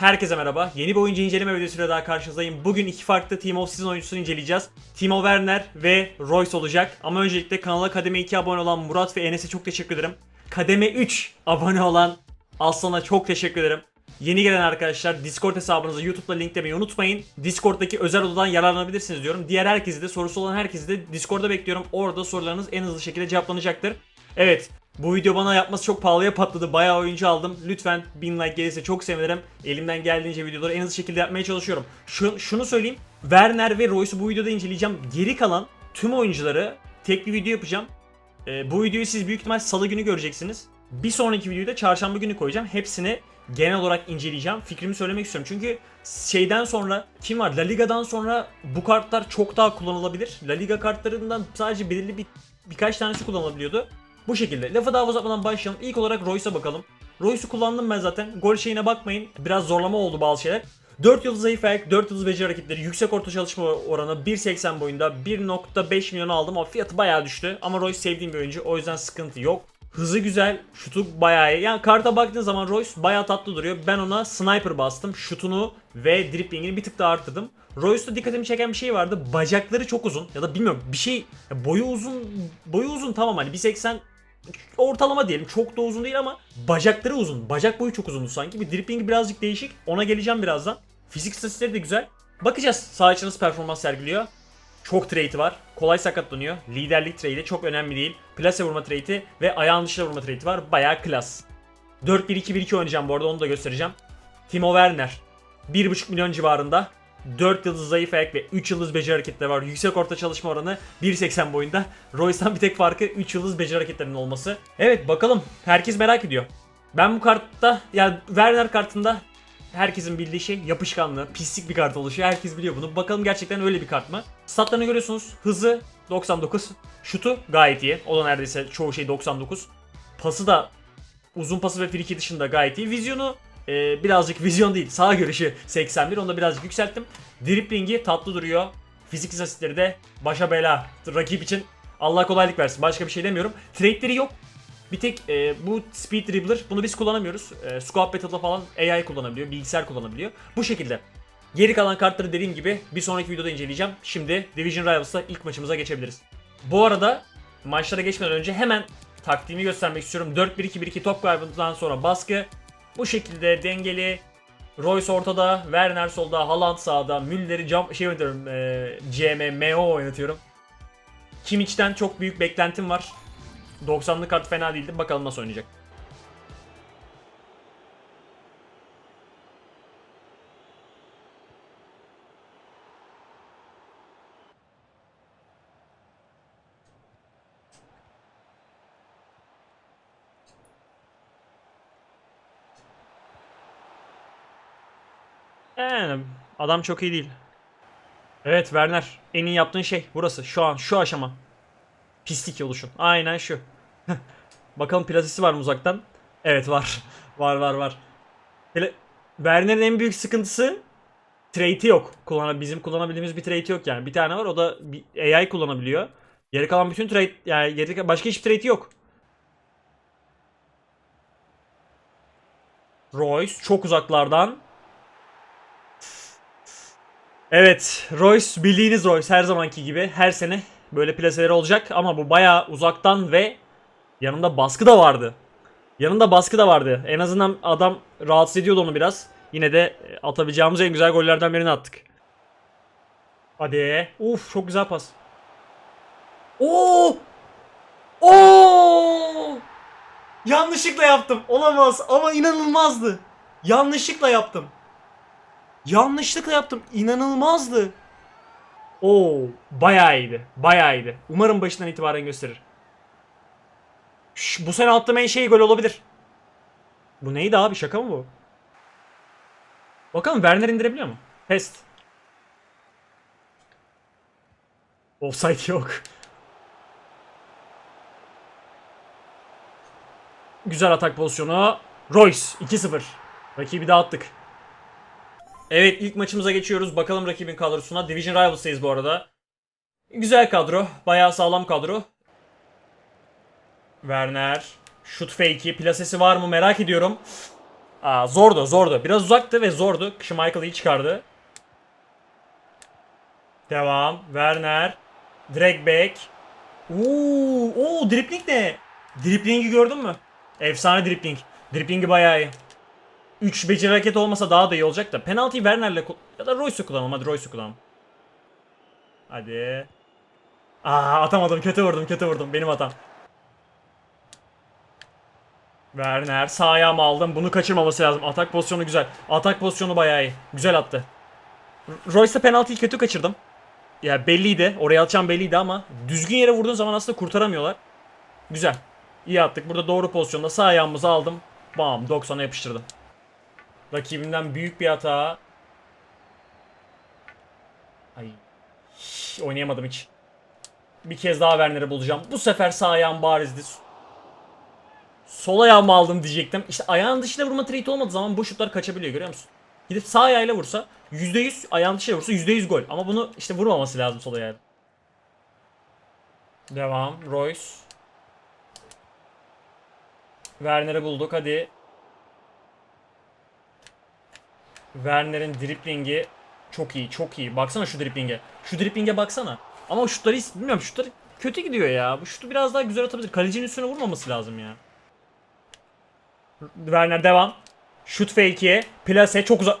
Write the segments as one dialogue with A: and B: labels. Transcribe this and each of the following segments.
A: Herkese merhaba. Yeni bir oyuncu inceleme videosuyla daha karşınızdayım. Bugün iki farklı Team of Season oyuncusunu inceleyeceğiz. Timo Werner ve Royce olacak. Ama öncelikle kanala kademe 2 abone olan Murat ve Enes'e çok teşekkür ederim. Kademe 3 abone olan Aslan'a çok teşekkür ederim. Yeni gelen arkadaşlar Discord hesabınızı YouTube'da linklemeyi unutmayın. Discord'daki özel odadan yararlanabilirsiniz diyorum. Diğer herkesi de sorusu olan herkesi de Discord'da bekliyorum. Orada sorularınız en hızlı şekilde cevaplanacaktır. Evet bu video bana yapması çok pahalıya patladı. Bayağı oyuncu aldım. Lütfen 1000 like gelirse çok sevinirim. Elimden geldiğince videoları en hızlı şekilde yapmaya çalışıyorum. Şu, şunu söyleyeyim. Werner ve Royce'u bu videoda inceleyeceğim. Geri kalan tüm oyuncuları tek bir video yapacağım. Ee, bu videoyu siz büyük ihtimal salı günü göreceksiniz. Bir sonraki videoyu da çarşamba günü koyacağım. Hepsini genel olarak inceleyeceğim. Fikrimi söylemek istiyorum. Çünkü şeyden sonra kim var? La Liga'dan sonra bu kartlar çok daha kullanılabilir. La Liga kartlarından sadece belirli bir birkaç tanesi kullanılabiliyordu. Bu şekilde. Lafı daha uzatmadan başlayalım. İlk olarak Royce'a bakalım. Royce'u kullandım ben zaten. Gol şeyine bakmayın. Biraz zorlama oldu bazı şeyler. 4 yıldız zayıf ayak, 4 yıldız beceri hareketleri, yüksek orta çalışma oranı 1.80 boyunda 1.5 milyon aldım ama fiyatı bayağı düştü. Ama Royce sevdiğim bir oyuncu o yüzden sıkıntı yok. Hızı güzel, şutu bayağı iyi. Yani karta baktığın zaman Royce bayağı tatlı duruyor. Ben ona sniper bastım. Şutunu ve driplingini bir tık daha arttırdım. Royce'da dikkatimi çeken bir şey vardı. Bacakları çok uzun ya da bilmiyorum bir şey boyu uzun boyu uzun tamam hani 1.80 ortalama diyelim çok da uzun değil ama bacakları uzun. Bacak boyu çok uzundu sanki. Bir driplingi birazcık değişik. Ona geleceğim birazdan. Fizik istatistikleri de güzel. Bakacağız sağ nasıl performans sergiliyor. Çok trade'i var. Kolay sakatlanıyor. Liderlik trade'i çok önemli değil. Plase vurma trade'i ve ayağın dışına vurma trade'i var. Bayağı klas. 4-1-2-1-2 oynayacağım bu arada onu da göstereceğim. Timo Werner. 1.5 milyon civarında. 4 yıldız zayıf ayak ve 3 yıldız beceri hareketleri var. Yüksek orta çalışma oranı 1.80 boyunda. Royce'dan bir tek farkı 3 yıldız beceri hareketlerinin olması. Evet bakalım. Herkes merak ediyor. Ben bu kartta yani Werner kartında herkesin bildiği şey yapışkanlığı, pislik bir kart oluşuyor. Herkes biliyor bunu. Bakalım gerçekten öyle bir kart mı? Statlarını görüyorsunuz. Hızı 99. Şutu gayet iyi. O da neredeyse çoğu şey 99. Pası da uzun pası ve friki dışında gayet iyi. Vizyonu e, birazcık vizyon değil. Sağ görüşü 81. Onu da birazcık yükselttim. Driplingi tatlı duruyor. Fizik asistleri de başa bela. Rakip için Allah kolaylık versin. Başka bir şey demiyorum. Trade'leri yok. Bir tek e, bu Speed Dribbler bunu biz kullanamıyoruz. E, Squad Battle'da falan AI kullanabiliyor, bilgisayar kullanabiliyor. Bu şekilde. Geri kalan kartları dediğim gibi bir sonraki videoda inceleyeceğim. Şimdi Division Rivals'ta ilk maçımıza geçebiliriz. Bu arada maçlara geçmeden önce hemen taktiğimi göstermek istiyorum. 4-1-2-1-2 top kaybından sonra baskı. Bu şekilde dengeli. Royce ortada, Werner solda, Haaland sağda, Müller'i cam şey oynatıyorum, e, CM, MO oynatıyorum. Kimmich'ten çok büyük beklentim var. 90'lı kart fena değildi. Bakalım nasıl oynayacak. Yani adam çok iyi değil. Evet Werner en iyi yaptığın şey burası şu an şu aşama. Pislik oluşun. Aynen şu. Bakalım plasesi var mı uzaktan? Evet var. var var var. Hele Werner'in en büyük sıkıntısı trade'i yok. Kullan bizim kullanabildiğimiz bir trade yok yani. Bir tane var o da AI kullanabiliyor. Geri kalan bütün trade yani geri başka hiçbir trade'i yok. Royce çok uzaklardan. Evet, Royce bildiğiniz Royce her zamanki gibi her sene böyle plaseleri olacak ama bu bayağı uzaktan ve yanında baskı da vardı. Yanında baskı da vardı. En azından adam rahatsız ediyordu onu biraz. Yine de e, atabileceğimiz en güzel gollerden birini attık. Hadi. Uf çok güzel pas. Oo! Oo! Yanlışlıkla yaptım. Olamaz ama inanılmazdı. Yanlışlıkla yaptım. Yanlışlıkla yaptım. İnanılmazdı. Oo, bayağı iyiydi. Bayağı iyiydi. Umarım başından itibaren gösterir. Şş, bu sene attığım en şey gol olabilir. Bu neydi abi? Şaka mı bu? Bakalım Werner indirebiliyor mu? Test. Offside yok. Güzel atak pozisyonu. Royce 2-0. Rakibi dağıttık. Evet ilk maçımıza geçiyoruz. Bakalım rakibin kadrosuna. Division Rivals'tayız bu arada. Güzel kadro. Bayağı sağlam kadro. Werner. Şut fake'i. Plasesi var mı merak ediyorum. Aa, zordu zordu. Biraz uzaktı ve zordu. Schmeichel iyi çıkardı. Devam. Werner. Direkt back. Oo, oo dripling ne? Dripling'i gördün mü? Efsane dripling. Driplingi bayağı iyi. 3 beceri hareket olmasa daha da iyi olacak da. Penaltıyı Werner'le ya da Royce'u kullanalım. Hadi Royce'u kullanalım. Hadi. Aa atamadım. Kötü vurdum. Kötü vurdum. Benim hatam. Werner sağ ayağımı aldım. Bunu kaçırmaması lazım. Atak pozisyonu güzel. Atak pozisyonu bayağı iyi. Güzel attı. Royce'da penaltıyı kötü kaçırdım. Ya belliydi. Oraya atacağım belliydi ama düzgün yere vurduğun zaman aslında kurtaramıyorlar. Güzel. İyi attık. Burada doğru pozisyonda sağ ayağımızı aldım. Bam 90'a yapıştırdım. Rakibimden büyük bir hata. Ay. Oynayamadım hiç. Bir kez daha Werner'i bulacağım. Bu sefer sağ ayağım barizdi. Sol ayağımı aldım diyecektim. İşte ayağın dışıyla vurma treat olmadığı zaman bu şutlar kaçabiliyor görüyor musun? Gidip sağ ayağıyla vursa %100 ayağın dışıyla vursa %100 gol. Ama bunu işte vurmaması lazım sol ayağıyla. Devam. Royce. Werner'i bulduk hadi. Werner'in driplingi çok iyi çok iyi. Baksana şu driplinge. Şu driplinge baksana. Ama şutları is- bilmiyorum şutları kötü gidiyor ya. Bu şutu biraz daha güzel atabilir. Kalecinin üstüne vurmaması lazım ya. Werner devam. Şut fake'e. Plase çok uzak.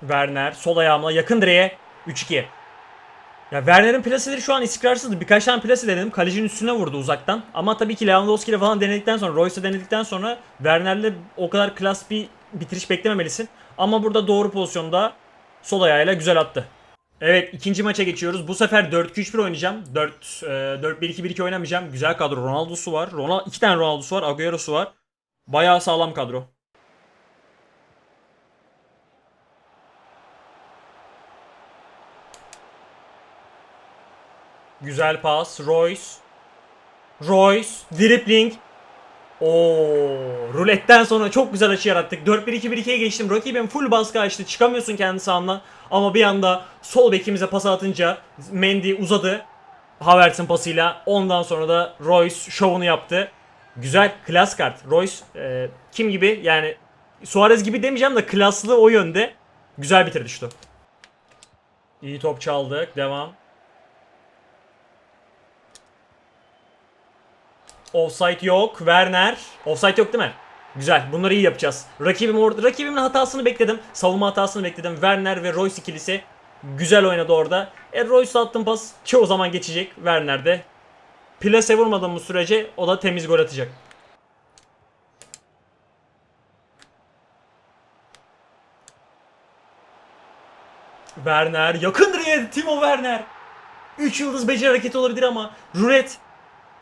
A: Werner sol ayağımla yakın direğe 3-2. Ya Werner'in plaseleri şu an istikrarsızdı. Birkaç tane plase denedim. Kalecinin üstüne vurdu uzaktan. Ama tabii ki Lewandowski ile falan denedikten sonra, Royce'ı denedikten sonra Werner'le o kadar klas bir bitiriş beklememelisin. Ama burada doğru pozisyonda sol ayağıyla güzel attı. Evet ikinci maça geçiyoruz. Bu sefer 4-2-3-1 oynayacağım. 4 e, 4-1-2-1-2 oynamayacağım. Güzel kadro. Ronaldo'su var. Ronaldo iki tane Ronaldo'su var. Agüero'su var. Bayağı sağlam kadro. Güzel pas. Royce. Royce. Dribbling. Oo, ruletten sonra çok güzel açı yarattık. 4-1-2-1-2'ye geçtim. Rakibim full baskı açtı. Çıkamıyorsun kendi sahandan. Ama bir anda sol bekimize pas atınca Mendy uzadı. Havertz'in pasıyla. Ondan sonra da Royce şovunu yaptı. Güzel, klas kart. Royce e, kim gibi yani Suarez gibi demeyeceğim de klaslı o yönde. Güzel bitirdi şutu. İyi top çaldık. Devam. Offside yok. Werner. Offside yok değil mi? Güzel. Bunları iyi yapacağız. Rakibim orada. Rakibimin hatasını bekledim. Savunma hatasını bekledim. Werner ve Royce ikilisi güzel oynadı orada. E Royce attım pas çoğu zaman geçecek. Werner de. Plase vurmadığımız sürece o da temiz gol atacak. Werner yakın direğe Timo Werner. 3 yıldız beceri hareketi olabilir ama rulet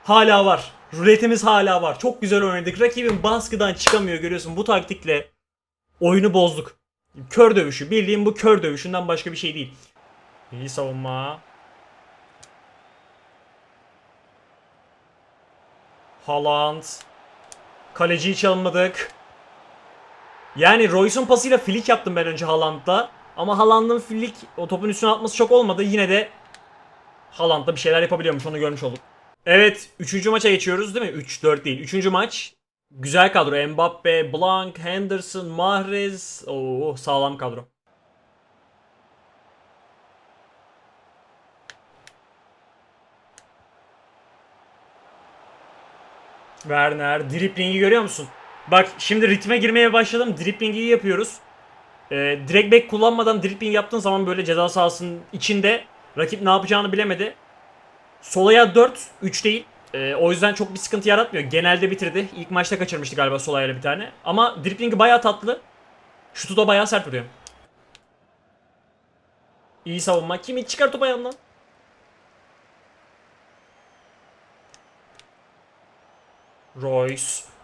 A: hala var. Ruletimiz hala var. Çok güzel oynadık. Rakibin baskıdan çıkamıyor görüyorsun. Bu taktikle oyunu bozduk. Kör dövüşü. Bildiğim bu kör dövüşünden başka bir şey değil. İyi savunma. Haaland. Kaleciyi çalmadık. Yani Royce'un pasıyla flick yaptım ben önce Haaland'da. Ama Haaland'ın flick o topun üstüne atması çok olmadı. Yine de Haaland da bir şeyler yapabiliyormuş onu görmüş olduk. Evet 3. maça geçiyoruz değil mi? 3-4 değil. 3. maç. Güzel kadro. Mbappe, Blanc, Henderson, Mahrez. Oo sağlam kadro. Werner, driplingi görüyor musun? Bak şimdi ritme girmeye başladım. Driplingi yapıyoruz. Ee, direkt back kullanmadan dribbling yaptığın zaman böyle ceza sahasının içinde rakip ne yapacağını bilemedi. Solaya 4, 3 değil. Ee, o yüzden çok bir sıkıntı yaratmıyor. Genelde bitirdi. İlk maçta kaçırmıştı galiba Solaya bir tane. Ama driblingi bayağı tatlı. Şutu da bayağı sert vuruyor. İyi savunma. Kimi çıkar topu ayağımdan. Royce,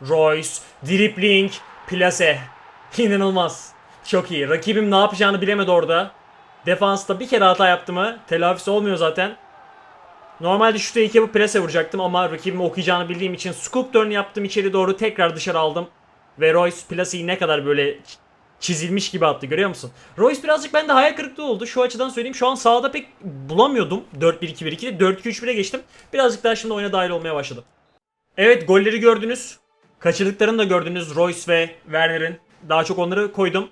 A: Royce, dribling, plase. İnanılmaz. Çok iyi. Rakibim ne yapacağını bilemedi orada. Defansta bir kere hata yaptı mı telafisi olmuyor zaten. Normalde şutu iki yapıp prese vuracaktım ama rakibimi okuyacağını bildiğim için scoop turn yaptım içeri doğru tekrar dışarı aldım. Ve Royce plaseyi ne kadar böyle çizilmiş gibi attı görüyor musun? Royce birazcık bende hayal kırıklığı oldu. Şu açıdan söyleyeyim. Şu an sahada pek bulamıyordum. 4-1-2-1-2'de 4-2-3-1'e geçtim. Birazcık daha şimdi oyuna dahil olmaya başladım. Evet golleri gördünüz. Kaçırdıklarını da gördünüz Royce ve Werner'in. Daha çok onları koydum.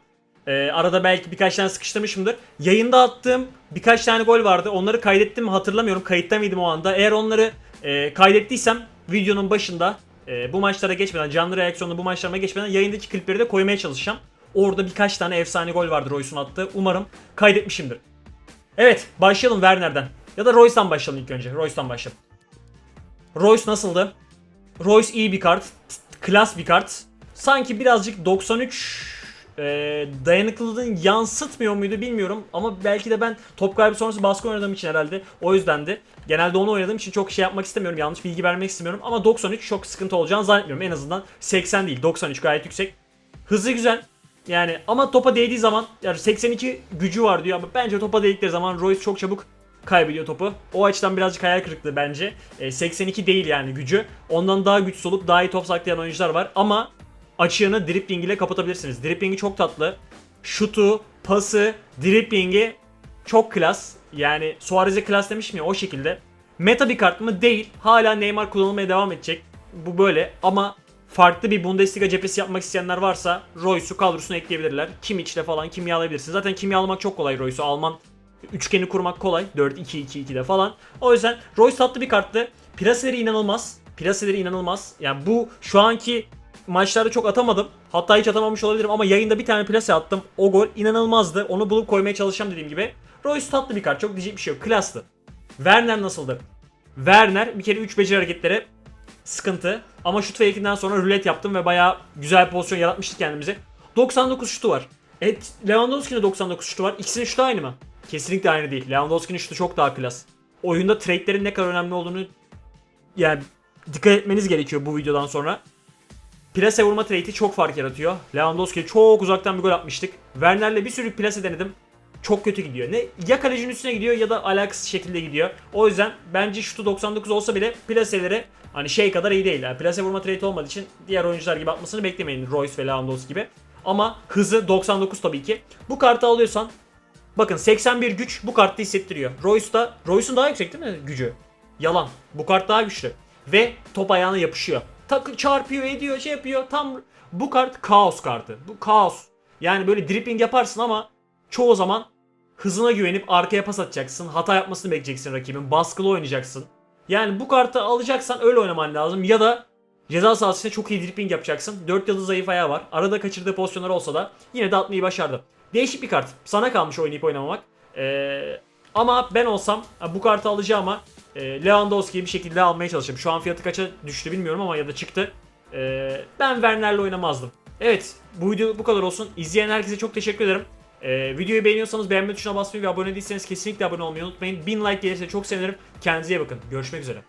A: Ee, arada belki birkaç tane sıkıştırmışımdır. Yayında attığım birkaç tane gol vardı. Onları kaydettim mi hatırlamıyorum. Kayıtta mıydım o anda? Eğer onları e, kaydettiysem videonun başında e, bu maçlara geçmeden, canlı reaksiyonlu bu maçlarıma geçmeden yayındaki klipleri de koymaya çalışacağım. Orada birkaç tane efsane gol vardı Royce'un attığı. Umarım kaydetmişimdir. Evet başlayalım Werner'den. Ya da Royce'dan başlayalım ilk önce. Royce'dan başlayalım. Royce nasıldı? Royce iyi bir kart. Klas bir kart. Sanki birazcık 93 e, dayanıklılığını yansıtmıyor muydu bilmiyorum. Ama belki de ben top kaybı sonrası baskı oynadığım için herhalde o yüzdendi. Genelde onu oynadığım için çok şey yapmak istemiyorum. Yanlış bilgi vermek istemiyorum. Ama 93 çok sıkıntı olacağını zannetmiyorum. En azından 80 değil 93 gayet yüksek. Hızı güzel. Yani ama topa değdiği zaman yani 82 gücü var diyor ama bence topa değdikleri zaman Royce çok çabuk kaybediyor topu. O açıdan birazcık hayal kırıklığı bence. E, 82 değil yani gücü. Ondan daha güçsüz olup daha iyi top saklayan oyuncular var ama açığını dribbling ile kapatabilirsiniz. Dribblingi çok tatlı. Şutu, pası, dribblingi çok klas. Yani Suarez'e klas demiş mi o şekilde. Meta bir kart mı? Değil. Hala Neymar kullanılmaya devam edecek. Bu böyle ama farklı bir Bundesliga cephesi yapmak isteyenler varsa Royce'u kadrosuna ekleyebilirler. Kimmich'le falan kimyalayabilirsiniz. Zaten kimyalamak çok kolay Royce'u. Alman üçgeni kurmak kolay. 4-2-2-2'de falan. O yüzden Royce tatlı bir karttı. Plaseleri inanılmaz. Plaseleri inanılmaz. Yani bu şu anki maçlarda çok atamadım. Hatta hiç atamamış olabilirim ama yayında bir tane plase attım. O gol inanılmazdı. Onu bulup koymaya çalışacağım dediğim gibi. Royce tatlı bir kart. Çok diyecek bir şey yok. Klastı. Werner nasıldı? Werner bir kere 3 beceri hareketleri sıkıntı. Ama şut fake'inden sonra rulet yaptım ve bayağı güzel bir pozisyon yaratmıştık kendimize. 99 şutu var. Evet Lewandowski'nin de 99 şutu var. İkisinin şutu aynı mı? Kesinlikle aynı değil. Lewandowski'nin şutu çok daha klas. Oyunda trade'lerin ne kadar önemli olduğunu yani dikkat etmeniz gerekiyor bu videodan sonra. Plase vurma trade'i çok fark yaratıyor. Lewandowski'ye çok uzaktan bir gol atmıştık. Werner'le bir sürü plase denedim. Çok kötü gidiyor. Ne ya kalecinin üstüne gidiyor ya da alakasız şekilde gidiyor. O yüzden bence şutu 99 olsa bile plaseleri hani şey kadar iyi değil. Yani plase vurma trade olmadığı için diğer oyuncular gibi atmasını beklemeyin Royce ve Lewandowski gibi. Ama hızı 99 tabii ki. Bu kartı alıyorsan bakın 81 güç bu kartta hissettiriyor. Royce'da Royce'un daha yüksek değil mi gücü? Yalan. Bu kart daha güçlü. Ve top ayağına yapışıyor. Tak çarpıyor ediyor şey yapıyor. Tam bu kart kaos kartı. Bu kaos. Yani böyle dribbling yaparsın ama çoğu zaman hızına güvenip arkaya pas atacaksın. Hata yapmasını bekleyeceksin rakibin. Baskılı oynayacaksın. Yani bu kartı alacaksan öyle oynaman lazım. Ya da ceza sahasında çok iyi dribbling yapacaksın. 4 yıldız zayıf ayağı var. Arada kaçırdığı pozisyonlar olsa da yine de atmayı başardı. Değişik bir kart. Sana kalmış oynayıp oynamamak. Ee, ama ben olsam bu kartı alacağım ama e, Lewandowski'yi bir şekilde almaya çalışırım. Şu an fiyatı kaça düştü bilmiyorum ama ya da çıktı. Ee, ben Werner'le oynamazdım. Evet bu video bu kadar olsun. İzleyen herkese çok teşekkür ederim. Ee, videoyu beğeniyorsanız beğenme tuşuna basmayı ve abone değilseniz kesinlikle abone olmayı unutmayın. 1000 like gelirse çok sevinirim. Kendinize iyi bakın. Görüşmek üzere.